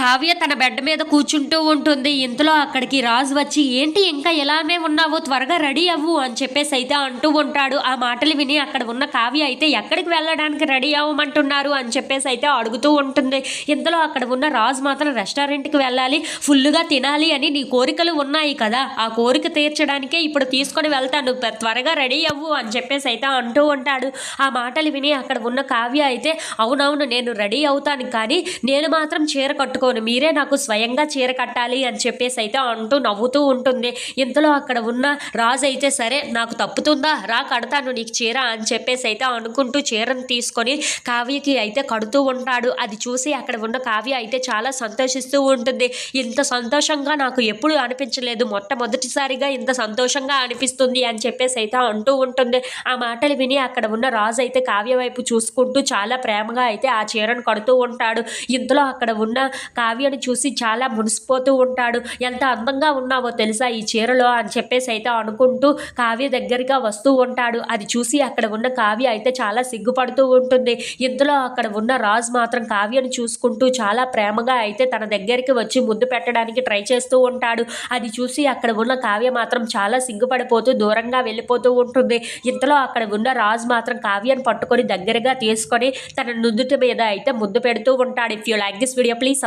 కావ్య తన బెడ్ మీద కూర్చుంటూ ఉంటుంది. ఇంతలో అక్కడికి రాజు వచ్చి ఏంటి ఇంకా ఎలానే ఉన్నావు త్వరగా రెడీ అవ్వు అని చెప్పేసి అయితే అంటూ ఉంటాడు. ఆ మాటలు విని అక్కడ ఉన్న కావ్య అయితే ఎక్కడికి వెళ్ళడానికి రెడీ అవ్వమంటున్నారు అని చెప్పేసి అయితే అడుగుతూ ఉంటుంది. ఇంతలో అక్కడ ఉన్న రాజు మాత్రం రెస్టారెంట్కి వెళ్ళాలి ఫుల్గా తినాలి అని నీ కోరికలు ఉన్నాయి కదా ఆ కోరిక తీర్చడానికే ఇప్పుడు తీసుకొని వెళ్తాను త్వరగా రెడీ అవ్వు అని చెప్పేసి అయితే అంటూ ఉంటాడు. ఆ మాటలు విని అక్కడ ఉన్న కావ్య అయితే అవునవును నేను రెడీ అవుతాను కానీ నేను మాత్రం చీర కట్టుకో కట్టుకోను మీరే నాకు స్వయంగా చీర కట్టాలి అని చెప్పేసి అయితే అంటూ నవ్వుతూ ఉంటుంది. ఇంతలో అక్కడ ఉన్న రాజు అయితే సరే నాకు తప్పుతుందా? రా కడతాను నీకు చీర అని చెప్పేసి అయితే అనుకుంటూ చీరను తీసుకొని కావ్యకి అయితే కడుతూ ఉంటాడు. అది చూసి అక్కడ ఉన్న కావ్య అయితే చాలా సంతోషిస్తూ ఉంటుంది. ఇంత సంతోషంగా నాకు ఎప్పుడు అనిపించలేదు. మొట్టమొదటిసారిగా ఇంత సంతోషంగా అనిపిస్తుంది అని చెప్పేసి అయితే అంటూ ఉంటుంది. ఆ మాటలు విని అక్కడ ఉన్న రాజు అయితే కావ్య వైపు చూసుకుంటూ చాలా ప్రేమగా అయితే ఆ చీరను కడుతూ ఉంటాడు. ఇంతలో అక్కడ ఉన్న కావ్యను చూసి చాలా మునిసిపోతూ ఉంటాడు. ఎంత అందంగా ఉన్నావో తెలుసా ఈ చీరలో అని చెప్పేసి అయితే అనుకుంటూ కావ్య దగ్గరగా వస్తూ ఉంటాడు. అది చూసి అక్కడ ఉన్న కావ్య అయితే చాలా సిగ్గుపడుతూ ఉంటుంది. ఇంతలో అక్కడ ఉన్న రాజు మాత్రం కావ్యను చూసుకుంటూ చాలా ప్రేమగా అయితే తన దగ్గరికి వచ్చి ముద్దు పెట్టడానికి ట్రై చేస్తూ ఉంటాడు. అది చూసి అక్కడ ఉన్న కావ్య మాత్రం చాలా సిగ్గుపడిపోతూ దూరంగా వెళ్ళిపోతూ ఉంటుంది. ఇంతలో అక్కడ ఉన్న రాజు మాత్రం కావ్యను పట్టుకొని దగ్గరగా తీసుకొని తన నుదుటి మీద అయితే ముద్దు పెడుతూ ఉంటాడు. If you like this video please